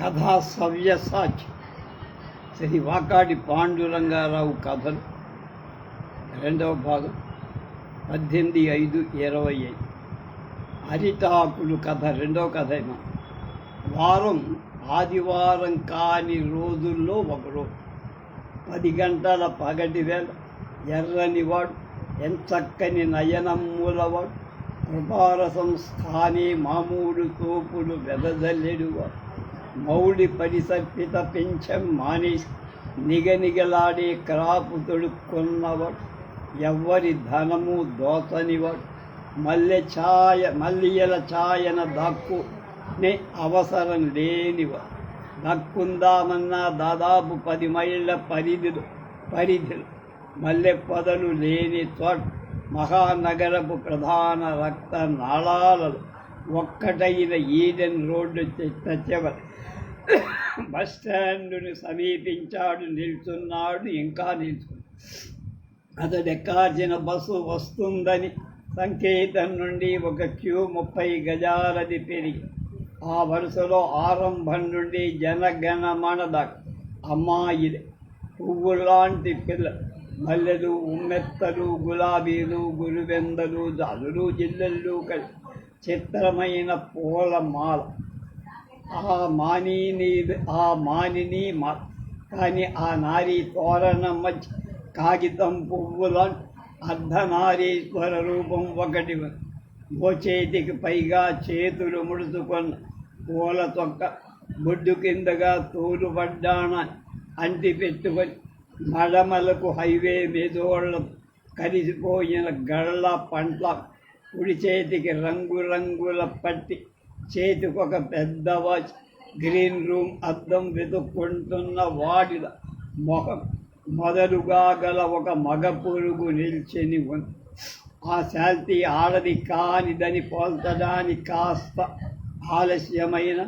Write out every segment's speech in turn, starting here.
కథా సవ్యసాచి శ్రీ వాకాటి పాండురంగారావు కథలు. రెండవ భాగం. పద్దెనిమిది ఐదు ఇరవై ఐదు. హరితాకులు కథ రెండవ కథ అయినా వారం ఆదివారం కాని రోజుల్లో ఒకరోజు. పది గంటల పగటి వేళ ఎర్రనివాడు ఎంచక్కని నయనమ్ములవాడు కృపారసం స్థాని మామూలు తోపులు వెదజల్లెడువాడు మౌడి పరిసర్పిత పింఛం మానేసి నిగనిగలాడే క్రాపు తొడుక్కున్నవాడు ఎవ్వరి ధనము దోచనివాడు. మల్లె ఛాయ మల్లియల ఛాయన దక్కునే అవసరం లేనివాడు. దక్కుందామన్నా దాదాపు పది మైళ్ళ పరిధిలో పరిధిలు మల్లె పొదలు లేని చోట మహానగరపు ప్రధాన రక్త నాళాలలో ఒక్కటైన ఈడెన్ రోడ్డు చెత్త చివరి బస్ స్టాండును సమీపించాడు నిల్చున్నాడు ఇంకా నిల్చున్నాడు. అతడు ఎక్కాల్సిన బస్సు వస్తుందని సంకేతం నుండి ఒక క్యూ ముప్పై గజాలది పెరిగి ఆ వరుసలో ఆరంభం నుండి జనగణమన దాకా. అమ్మాయిలే పువ్వులాంటి పిల్ల. మల్లెలు ఉమ్మెత్తలు గులాబీలు గురువెందలు జాలులు జిల్లెళ్ళు కలిసి చిత్రమైన పూల మాల. ఆ మానిని ఆ మానిని మా కానీ ఆ నారీ తోరణ మధ్య కాగితం పువ్వుల అర్ధనారీశ్వర రూపం ఒకటి ఉంది. మోచేతికి పైగా చేతులు ముడుచుకున్న పూల తొక్క బొడ్డు కిందగా తోలుపడ్డాన అంటి పెట్టుకొని మడమలకు హైవే మీదోళ్ళ కలిసిపోయిన గళ్ళ పంట్ల కుడి చేతికి రంగురంగుల పట్టి చేతికొక పెద్ద వాచ్ గ్రీన్ రూమ్ అద్దం వెతుక్కుంటున్న వాడిల మొహం. మొదలుగా గల ఒక మగ పురుగు నిల్చని ఉంది ఆ శాంతి ఆడది కానిదని పోల్చడానికి కాస్త ఆలస్యమైన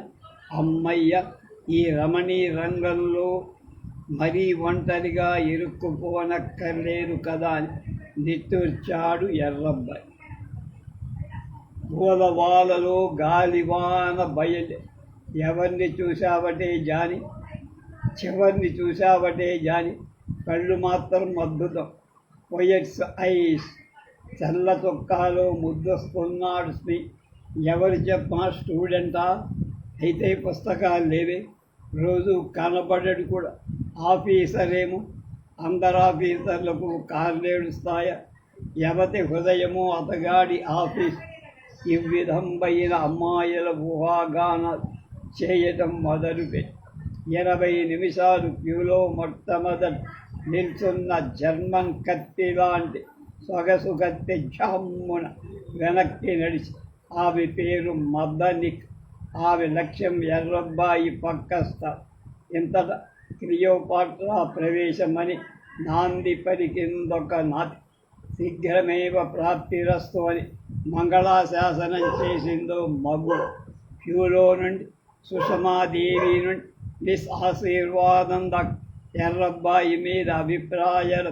అమ్మయ్య ఈ రమణీ రంగంలో మరీ ఒంటరిగా ఇరుక్కుపోనక్కర్లేదు కదా అని నిట్టూర్చాడు ఎర్రబ్బాయి. పూలవాలలో గాలివాన బయలు. ఎవరిని చూశావటే జాని? చివరిని చూశావటే జాని? కళ్ళు మాత్రం అద్భుతం. Poets eyes. చల్ల చొక్కాలో ముద్దొస్తున్నాడు స్మి. ఎవరు చెప్పా స్టూడెంటా? అయితే పుస్తకాలు లేవే. రోజు కనబడడు కూడా. ఆఫీసరేమో? అందరు ఆఫీసర్లకు కార్లేడుస్తాయా ఎవతి హృదయమో అతగాడి ఆఫీస్. ఈ విధంబైన అమ్మాయిల ఊహాగాన చేయటం మొదలుపెట్టి ఇరవై నిమిషాలు క్యూలో మొట్టమొదటి నిల్చున్న జర్మన్ కత్తి లాంటి సొగసు కత్తి జమ్మున వెనక్కి నడిచి ఆమె పేరు మదనిక్ ఆమె లక్ష్యం ఎర్రబ్బాయి పక్కస్థ ఇంతట క్రియోపాట్రా ప్రవేశమని నాంది పలికిందొక నాటి శీఘ్రమేవ ప్రాప్తిరస్తు అని మంగళాశాసనం చేసిందో మగు. క్యూలో నుండి సుషమాదేవి నుండి మిస్ ఆశీర్వాదం ఎర్రబ్బాయి మీద అభిప్రాయాల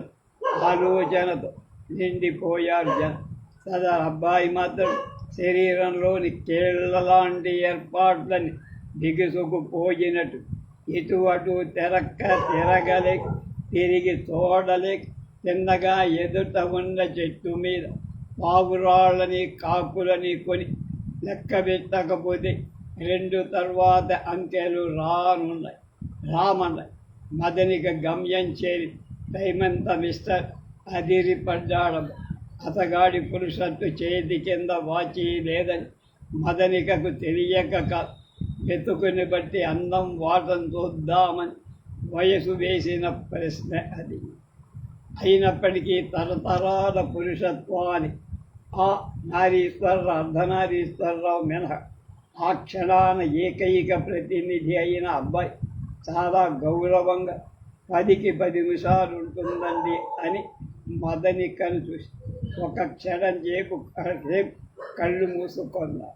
ఆలోచనతో నిండిపోయారు జన. సదా అబ్బాయి మాత్రం శరీరంలోని కేళ్ళ లాంటి ఏర్పాట్లని బిగుసుకుపోయినట్టు ఇటు అటు తెరక్క తిరగలేక తిరిగి చూడలేక చిన్నగా ఎదుట ఉన్న చెట్టు మీద పావురాళ్ళని కాకులని కొని లెక్క పెట్టకపోతే రెండు తర్వాత అంకెలు రానున్నాయి. రామన్నాయి. మదనిక గమ్యం చేరి టైమంత మిస్టర్ అదిరిపడ్డాడు అతగాడి పురుషత్తు చేతి కింద వాచి లేదని మదనికకు తెలియక కాదు. వెతుకుని బట్టి అందం వాటం చూద్దామని వయసు వేసిన ప్రశ్న అది. అయినప్పటికీ తరతరాల పురుషత్వాన్ని ఆ నారీశ్వరరావు అర్ధనారీశ్వరరావు మినహ. ఆ క్షణాన ఏకైక ప్రతినిధి అయిన అబ్బాయి. చాలా గౌరవంగా పదికి పది నిమిషాలు ఉంటుందండి అని మదని కను చూసి. ఒక క్షణం చేపు రేపు కళ్ళు మూసుకున్నా.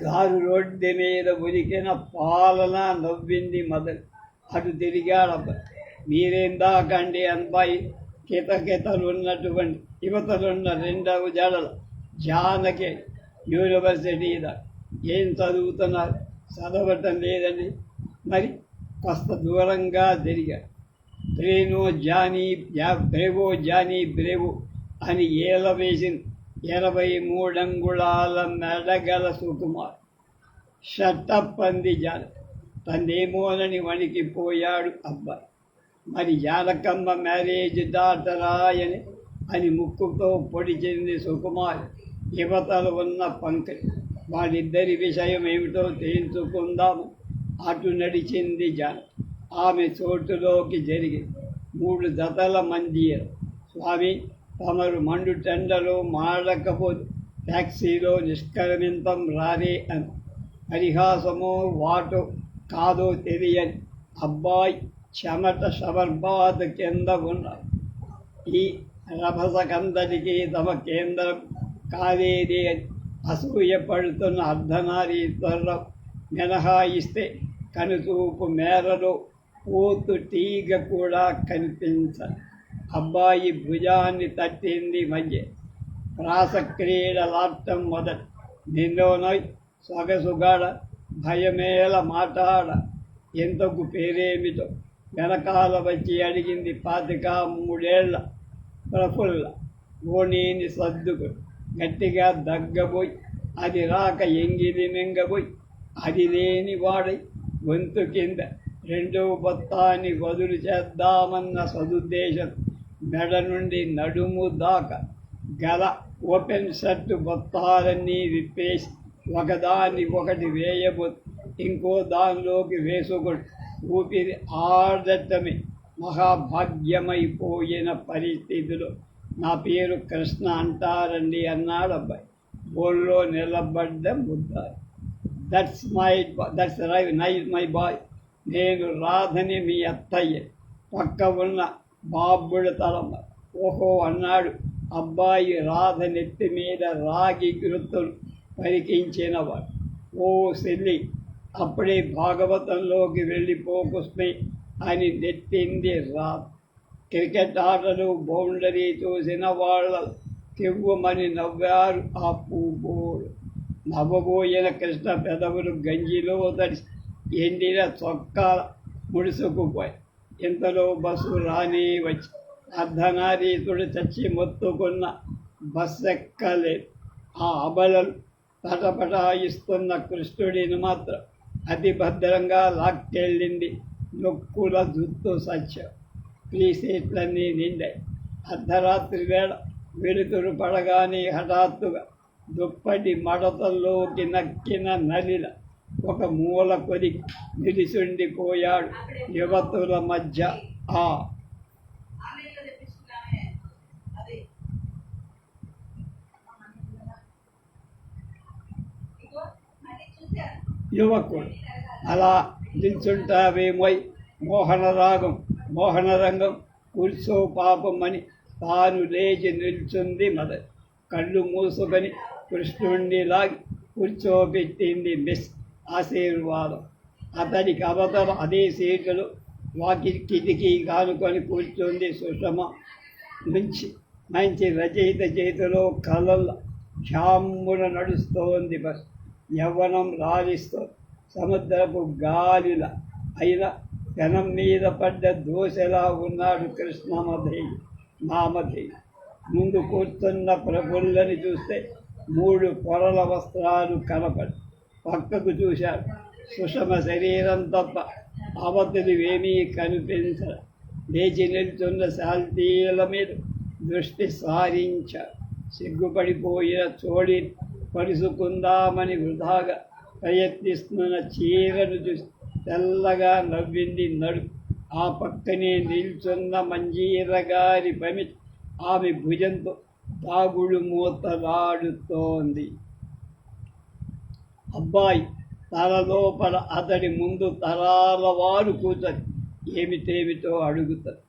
కారు రోడ్డు మీద ఉరికిన పాలన నవ్వింది మదన్. అటు తిరిగాడు అబ్బాయి. అబ్బాయి? కితకితలు ఉన్నటువంటి యువతలున్న రెండవ జడలు జానకి యూనివర్సిటీ ఏం చదువుతున్నారు? చదవటం లేదండి. మరి కాస్త దూరంగా జరిగా బ్రేనో జానీ బ్రేవో జానీ బ్రేవో అని ఏల వేసిన ఇరవై మూడంగుళాల మెడగల సుకుమార్. షట్టప్పంది జాన తనేమోనని వణికిపోయాడు అబ్బాయి. మరి జానకమ్మ మ్యారేజ్ దాటరాయని అని ముక్కుతో పొడిచింది సుకుమార్ యువతలు ఉన్న పంకజ్. వాళ్ళిద్దరి విషయం ఏమిటో తేల్చుకుందాము అటు నడిచింది జాన ఆమె చోటులోకి జరిగి మూడు జతల మంది స్వామి తమరు మండు టెండలో మాడకపోతే ట్యాక్సీలో నిష్క్రమింతం రారే అని. పరిహాసమో వాటో కాదో తెలియని అబ్బాయి చెమట షవర్బాద్ కింద ఉన్నారు ఈ రభసకందరికి తమ కేంద్రం కాదేది అని అసూయపడుతున్న అర్ధనారీశ్వరరావు మినహాయిస్తే కనుచూపు మేరలో పోతు టీగ కూడా కనిపించ అబ్బాయి భుజాన్ని తట్టింది మధ్య రాసక్రీడలాడటం మొదటి నిన్నోనై సొగసుగాడ భయమేల మాటాడ ఎంతకు పేరేమిటో వెనకాల వచ్చి అడిగింది పాతిక మూడేళ్ళ ప్రఫుల్ల ఓణీని సర్దుకు గట్టిగా దగ్గబోయి అది రాక ఎంగిలి మింగబోయి అది లేని వాడై గొంతు కింద రెండో బత్తాన్ని వదులు చేద్దామన్న సదుద్దేశం మెడ నుండి నడుము దాకా గల ఓపెన్ షర్టు బొత్తాలన్నీ విప్పేసి ఒకదాన్ని ఒకటి వేయబో ఇంకో దానిలోకి వేసుకొని ఊపిరి ఆడటమే మహాభాగ్యమైపోయిన పరిస్థితిలో. నా పేరు కృష్ణ అంటారండి అన్నాడు అబ్బాయి. బోల్లో నిలబడ్డ ముద్దాయి. దట్స్ మై దట్స్ రై నై మై బాయ్ నేను రాధని మీ అత్తయ్య. పక్క ఉన్న బాబుడు తలమ్మ. ఓహో అన్నాడు. అబ్బాయి రాధ నెత్తి మీద రాగి గుర్తులు పరికించినవాడు. ఓ సెల్లి అప్పుడే భాగవతంలోకి వెళ్ళిపోకుస్మే అని నెట్టింది రా క్రికెట్ ఆటలు బౌండరీ చూసిన వాళ్ళ తివ్వమని నవ్వారు ఆ పూబోడు నవ్వబోయిన కృష్ణ పెదవులు గంజిలో తడిసి ఎండిన చొక్కా ముడుసుకుపోయి ఇంతలో బస్సు రాని వచ్చి అర్ధనారీతుడు చచ్చి మొత్తుకున్న బస్సు ఎక్కలేదు ఆ అబలలు తటపటాయిస్తున్న కృష్ణుడిని మాత్రం అతి భద్రంగా లాక్కెళ్ళింది. నొక్కుల జుత్తు సత్యం ఈ సీట్లన్నీ నిండాయి. అర్ధరాత్రి వేళ వెలుతురు పడగానే హఠాత్తుగా దుప్పటి మడతల్లోకి నక్కిన నలిల ఒక మూల కొది నిలిచుండిపోయాడు. యువతుల మధ్య ఆ యువకుడు. అలా నిల్చుంటావేమోయ్? మోహనరాగం మోహనరంగం కూర్చో పాపం అని తాను లేచి నిల్చుంది మద కళ్ళు మూసుకొని కృష్ణుణ్ణి లాగి కూర్చోబెట్టింది మిస్ ఆశీర్వాదం. అతనికి అవతల అదే సీటులు వాకి కిటికీ కానుకొని కూర్చుంది సుషమ. మంచి మంచి రచయిత చేతిలో కళల ఝామ్మున నడుస్తోంది బస్. యవ్వనం రాలిస్తూ సముద్రపు గాలిల అయిన పెనం మీద పడ్డ దోశలా ఉన్నాడు కృష్ణమధేయి నామధేయి ముందు కూర్చున్న ప్రభుల్లని చూస్తే మూడు పొరల వస్త్రాలు కనపడి. పక్కకు చూశాడు. సుషమ శరీరం తప్ప అవతలివేమీ కనిపించ లేచి నిల్చున్న శాల్తీల మీద దృష్టి సారించాడు. సిగ్గుపడిపోయిన చోడి పరుసుకుందామని వృధాగా ప్రయత్నిస్తున్న చీరను చూసి తెల్లగా నవ్వింది నడు. ఆ పక్కనే నిల్చున్న మంజీరగారి పమి ఆమె భుజంతో తాగుడు మూతలాడుతోంది. అబ్బాయి తలలోపల అతడి ముందు తరాల వారు కూర్చొని ఏమిటేమిటో అడుగుతారు.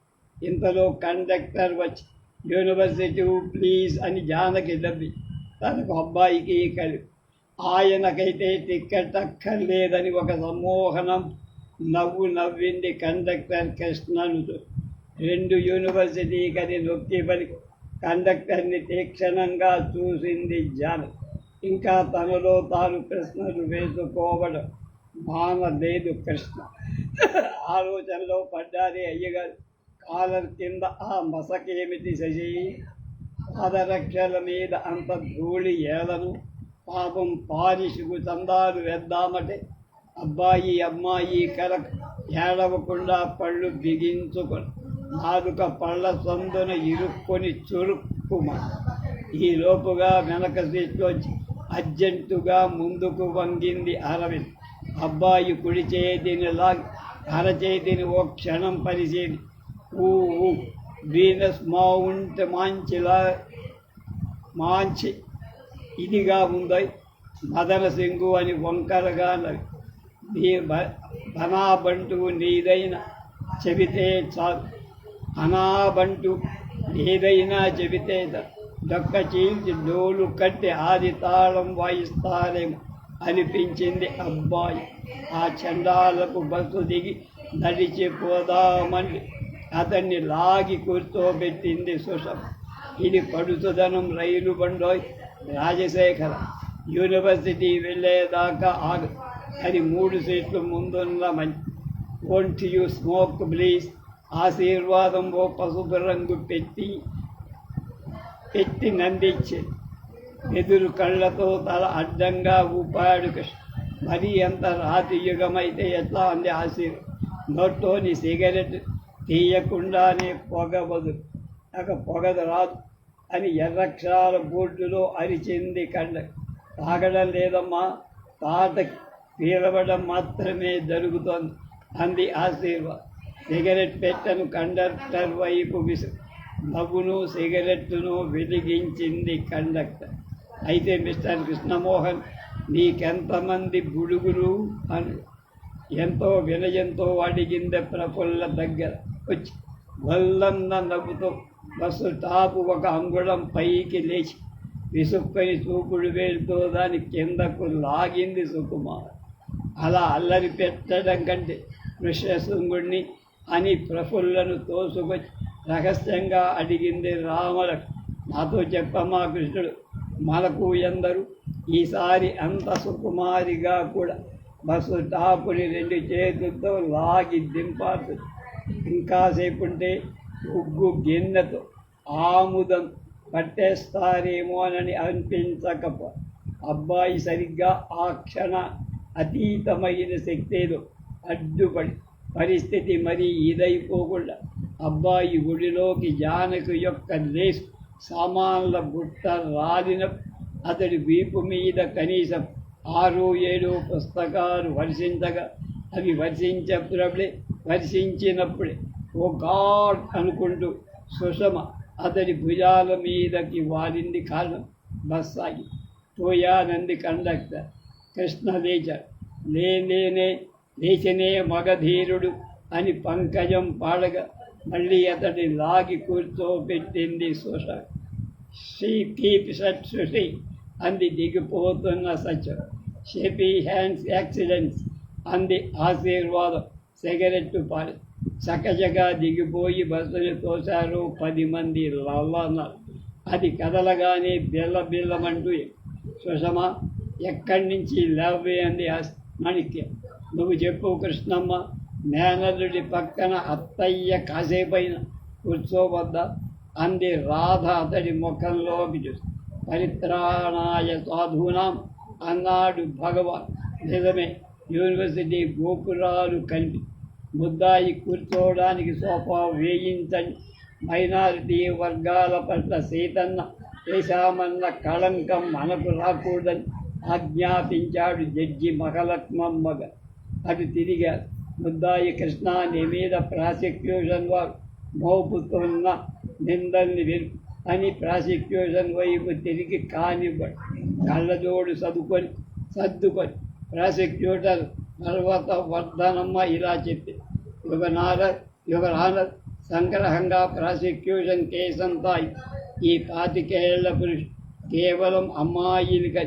ఇంతలో కండక్టర్ వచ్చి యూనివర్సిటీ ప్లీజ్ అని జానకి దబ్బి తనకు అబ్బాయికి కలిపి ఆయనకైతే టిక్కెట్ అక్కర్లేదని ఒక సమ్మోహనం నవ్వు నవ్వింది కండక్టర్ కృష్ణను. రెండు యూనివర్సిటీ కది నొక్కి పలికి కండక్టర్ని తీక్షణంగా చూసింది జాన. ఇంకా తనలో తాను ప్రశ్నలు వేసుకోవడం మానలేదు కృష్ణ. ఆలోచనలో పడ్డారే అయ్యగారు. కాలర్ కింద ఆ మసకేమిటి శశి? పదరక్షల మీద అంత ధూళి ఏలను పాపం పారిషుకు చందాలు వేద్దామటే అబ్బాయి అమ్మాయి కల ఏడవకుండా పళ్ళు బిగించుకొని నాలుక పళ్ళ సందున ఇరుక్కొని చురుక్కుమ ఈలోపుగా వెనక సీట్లోంచి అర్జెంటుగా ముందుకు వంగింది అరవింద్. అబ్బాయి కుడి చేతిని లాగి అరచేతిని ఓ క్షణం పరిశీలి. ఊ ఊ, వీనస్ మౌంట్ మాంచిలా మాంచి ఇదిగా ఉందో మదన సింగు అని వంకరగా నీ బనాబంటు నీదైన చెబితే చాలు. అనాబంటు ఏదైనా చెబితే దొక్క చీల్చి డోలు కట్టి ఆది తాళం వాయిస్తారేమో అనిపించింది అబ్బాయి. ఆ చండాలకు బస్సు దిగి నడిచి పోదామని అతన్ని లాగి కూర్చోబెట్టింది సుషమ. ఇది పడుతుదనం రైలు బండోయ్. రాజశేఖర యూనివర్సిటీ వెళ్ళేదాకా ఆగ. అది మూడు సీట్లు ముందున్న మంచి వోంట్ యూ స్మోక్ ప్లీజ్ ఆశీర్వాదం ఓ పసుపు రంగు పెట్టి పెట్టి నందించి. ఎదురు కళ్ళతో తల అడ్డంగా ఊపాడు కృష్ణ. మరీ ఎంత రాతి యుగమైతే ఎట్లా అంది ఆశీర్ నోట్లోని సిగరెట్ తీయకుండానే పొగ వదు. నాకు పొగదు రాదు. అని ఎర్రక్షరాల బోర్డులో అరిచింది కండ తాగడం లేదమ్మా తాత పీలవడం మాత్రమే జరుగుతోంది అంది ఆశీర్వాద్ సిగరెట్ పెట్టను కండక్టర్ వైపు విసు నవ్వును సిగరెట్టును వెలిగించింది కండక్టర్. అయితే మిస్టర్ కృష్ణమోహన్ నీకెంతమంది బుడుగులు అని ఎంతో వినయంతో అడిగింది ప్రఫుల్ల దగ్గర. వచ్చి వల్లన్న నవ్వుతో బస్సు టాపు ఒక అంగుళం పైకి లేచి విసుక్కని చూపుడు వేలుతో దాని కిందకు లాగింది సుకుమార్. అలా అల్లరి పెట్టడం కంటే కృష్ణశృంగుడిని అని ప్రఫుల్లను తోసుకొచ్చి రహస్యంగా అడిగింది రామల నాతో చెప్పమ్మా కృష్ణుడు మనకు ఎందరు? ఈసారి అంత సుకుమారిగా కూడా బస్సు టాపుని రెండు చేతులతో లాగి దింపాడు ఇంకాసేపు ఉంటే ఉగ్గు గిన్నెతో ఆముదం పట్టేస్తారేమోనని అనిపించక అబ్బాయి సరిగ్గా ఆ క్షణ అతీతమైన శక్తిలో అడ్డుపడి పరిస్థితి మరీ ఇదైపోకుండా అబ్బాయి గుడిలోకి జానకు యొక్క రేసు సామాన్ల బుట్ట రాలిన అతడి వీపు మీద కనీసం ఆరు ఏడు పుస్తకాలు వర్షించగా. అవి వర్షించినప్పుడే వర్షించినప్పుడే ఓ గాడ్ అనుకుంటూ సుషమ అతడి భుజాల మీదకి వాలింది కారణం బస్ ఆగి పోయానంది కండక్టర్ కృష్ణ లేచాడు లేనే లేచనే మగధీరుడు అని పంకజం పాడగా మళ్ళీ అతడి లాగి కూర్చోబెట్టింది Susha. She keep shut Sushi అంది దిగిపోతున్న సత్యం షేపీ హ్యాండ్స్ యాక్సిడెంట్స్ అంది ఆశీర్వాదం. సిగరెట్టు పాలి. చకచగా దిగిపోయి బస్సులు తోశారు పది మంది లల్లన్నారు అది కదలగానే బిల్ల బిల్లమంటూ సుషమ ఎక్కడి నుంచి లేవే అంది నువ్వు చెప్పు కృష్ణమ్మ మేనల్లుడి పక్కన అత్తయ్య కాసేపైన కూర్చోవద్ద అంది రాధ అతడి ముఖంలోకి చూసి. పరిత్రాణాయ సాధూనాం అన్నాడు భగవాన్. నిజమే యూనివర్సిటీ గోపురాలు కంటి ముద్దాయి కూర్చోవడానికి సోఫా వేయించని మైనారిటీ వర్గాల పట్ల సీతన్న వేశామన్న కళంకం మనకు రాకూడదని ఆజ్ఞాపించాడు జడ్జి మహలక్ష్మమ్మగ అటు తిరిగారు ముద్దాయి కృష్ణ నీ మీద ప్రాసిక్యూషన్ వారు మోపుతున్న నిందల్ని వెలుపు అని ప్రాసిక్యూషన్ వైపు తిరిగి కానివ్వడు. కళ్ళజోడు చదువుకొని సర్దుకొని ప్రాసిక్యూటర్ పర్వత వర్ధనమ్మ ఇలా చెప్పి యుగనార యుగనాథర్ సంగ్రహంగా ప్రాసిక్యూషన్ కేసంతా ఈ పాతికేళ్ళ పురుషు కేవలం అమ్మాయిలకి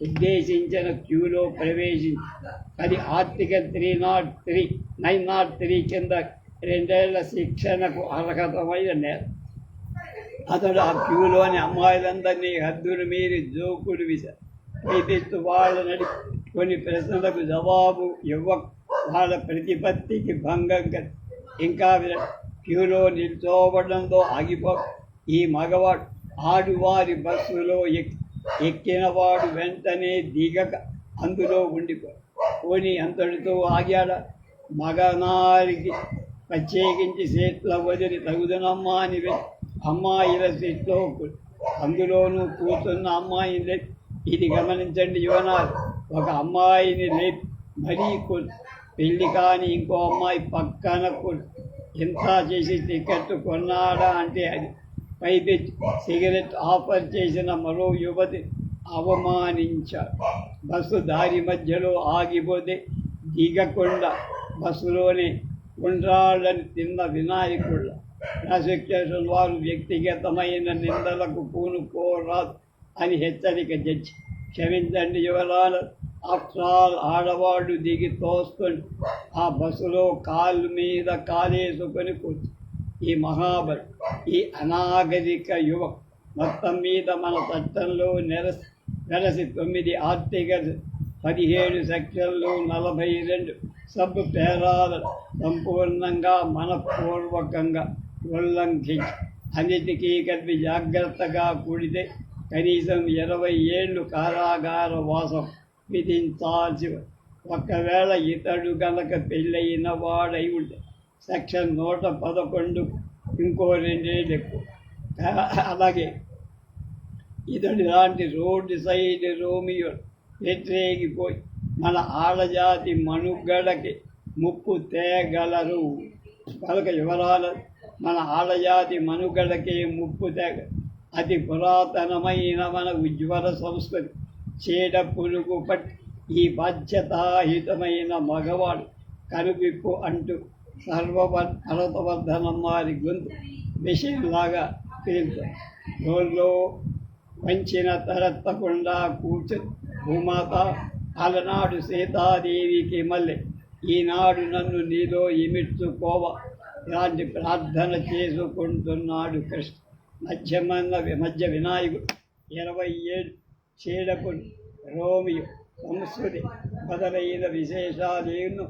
ఉద్దేశించిన క్యూలో ప్రవేశించి అది ఆర్థిక three naught three nine naught three కింద రెండేళ్ళ శిక్షణకు అర్హతమైన నేరం. అతడు ఆ క్యూలోని అమ్మాయిలందరినీ హద్దులు మీరి జోకుడు విశారు పైపెత్తు వాళ్ళ నడి కొన్ని ప్రశ్నలకు జవాబు ఇవ్వ వాళ్ళ ప్రతిపత్తికి భంగం ఇంకా క్యూలో నిల్చోవడంతో ఆగిపో ఈ మగవాడు ఆడువారి బస్సులో ఎక్కినవాడు వెంటనే దిగక అందులో ఉండిపో పోని అంతటితో ఆగాడ. మగనారికి ప్రత్యేకించి సీట్ల వదిలి తగుదనమ్మా అని వె- అమ్మాయిల సీట్లో అందులోనూ కూర్చున్న అమ్మాయిని ఇది గమనించండి యువనాలు ఒక అమ్మాయిని లేపి మరీ పెళ్ళి కానీ ఇంకో అమ్మాయి పక్కన ఎంత చేసి టికెట్ కొన్నాడా అంటే అది పైపెచ్చి సిగరెట్ ఆఫర్ చేసిన మరో యువతి అవమానించారు. బస్సు దారి మధ్యలో ఆగిపోతే దిగకుండా బస్సులోనే ఉండాలని తిన్న వినాయకుళ్ళ ప్రాసిక్యూషన్ వారు వ్యక్తిగతమైన నిందలకు పూనుకోరాదు అని హెచ్చరిక తెచ్చి క్షమించండి యువరాలు అక్షరాలు ఆడవాళ్ళు దిగి తోసుకొని ఆ బస్సులో కాళ్ళు మీద కాలేసుకొని కూర్చు. ఈ మహాబలి ఈ అనాగరిక యువ మొత్తం మీద మన చట్టంలో నెరసి నెలసి తొమ్మిది ఆర్టికల్ పదిహేడు సెక్షన్లు నలభై రెండు సబ్ పేరాలు సంపూర్ణంగా మనపూర్వకంగా ఉల్లంఘించి అన్నిటికీ కలిపి జాగ్రత్తగా కూడితే కనీసం ఇరవై ఏళ్ళు కారాగార వాసం విధించాల్సి ఒకవేళ ఇతడు గనక పెళ్ళయిన వాడై ఉంటే సెక్షన్ నూట పదకొండు ఇంకో రెండేళ్ళు ఎక్కువ అలాగే ఇతడు లాంటి రోడ్డు సైడ్ రోమియో వ్యతిరేకిపోయి మన ఆడజాతి మనుగడకి ముప్పు తేగలరు. పలక వివరాలు మన ఆడజాతి మనుగడకే ముప్పు తేగ. అతి పురాతనమైన మన ఉజ్వల సంస్కృతి. చీడ పురుగు పట్టి ఈ బాధ్యతాయుతమైన మగవాడు కనువిప్పు అంటూ సర్వవర్ భరతవర్ధనం వారి గొంతు విషయంలాగా పేరుతుంది రోజులో వంచిన తరత్తకుండా కూర్చుని భూమాత అలనాడు సీతాదేవికి మళ్ళీ ఈనాడు నన్ను నీలో ఇమిడ్చుకోవ? ఇలాంటి ప్రార్థన చేసుకుంటున్నాడు కృష్ణ. మధ్యమన్న మధ్య వినాయకుడు. ఇరవై ఏడు చీడపుడు రోమియో సంస్కృతి మొదలైన విశేషాలేను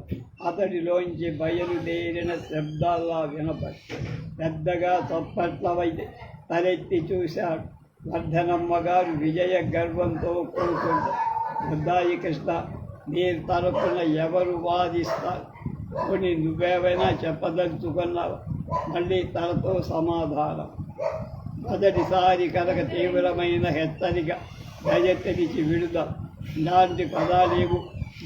అతడిలోంచి బయలుదేరిన శబ్దాల్లా వినపడి పెద్దగా చప్పట్లవైతే తలెత్తి చూశాడు. వర్ధనమ్మ గారు విజయ గర్వంతో కూర్చుంటారు బుద్ధాయి కృష్ణ మీరు తరపున ఎవరు వాదిస్తారు? కొన్ని నువ్వేవైనా చెప్పదలుచుకున్నావు? మళ్ళీ తనతో సమాధానం. మొదటిసారి కనుక తీవ్రమైన హెచ్చరిక దయతెరిచి విడుద. లాంటి పదాలేవు.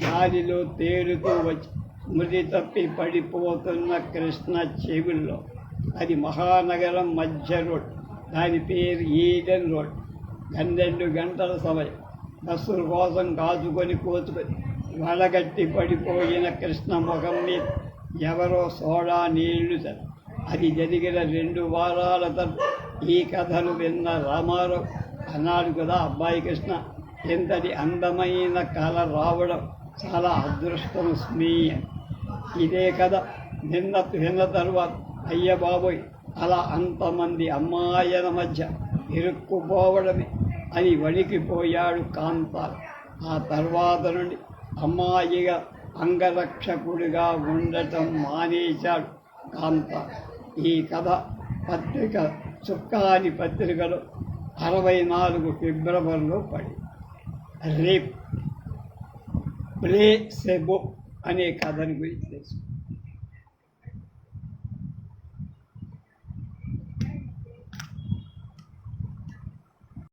గాలిలో తేలుతూ వచ్చి మృతి తప్పి పడిపోతున్న కృష్ణ చెవుల్లో. అది మహానగరం మధ్య రోడ్. దాని పేరు ఈడెన్ రోడ్. పన్నెండు గంటల సమయం. బస్సుల కోసం కాచుకొని కోచుకొని వడగట్టి పడిపోయిన కృష్ణ ముఖం మీద ఎవరో సోడా నీళ్ళు అది జరిగిన రెండు వారాల తర్వాత ఈ కథలు విన్న రామారావు అన్నాడు కదా అబ్బాయి కృష్ణ. ఎంతటి అందమైన కళ రావడం చాలా అదృష్టం స్నేహం. ఇదే కథ నిన్న నిన్న తరువాత. అయ్య బాబోయ్ అలా అంతమంది అమ్మాయిల మధ్య ఇరుక్కుపోవడమే అని వణికిపోయాడు కాంతారు ఆ తర్వాత నుండి అమ్మాయిగా అంగరక్షకుడిగా ఉండటం మానేశాడు కాంత ఈ కథ పత్రిక చుక్కాని పత్రికలో అరవై నాలుగు ఫిబ్రవరిలో పడి. రేప్. ప్లే సెబో అనే కథని గురించి తెలుసుకుంటాం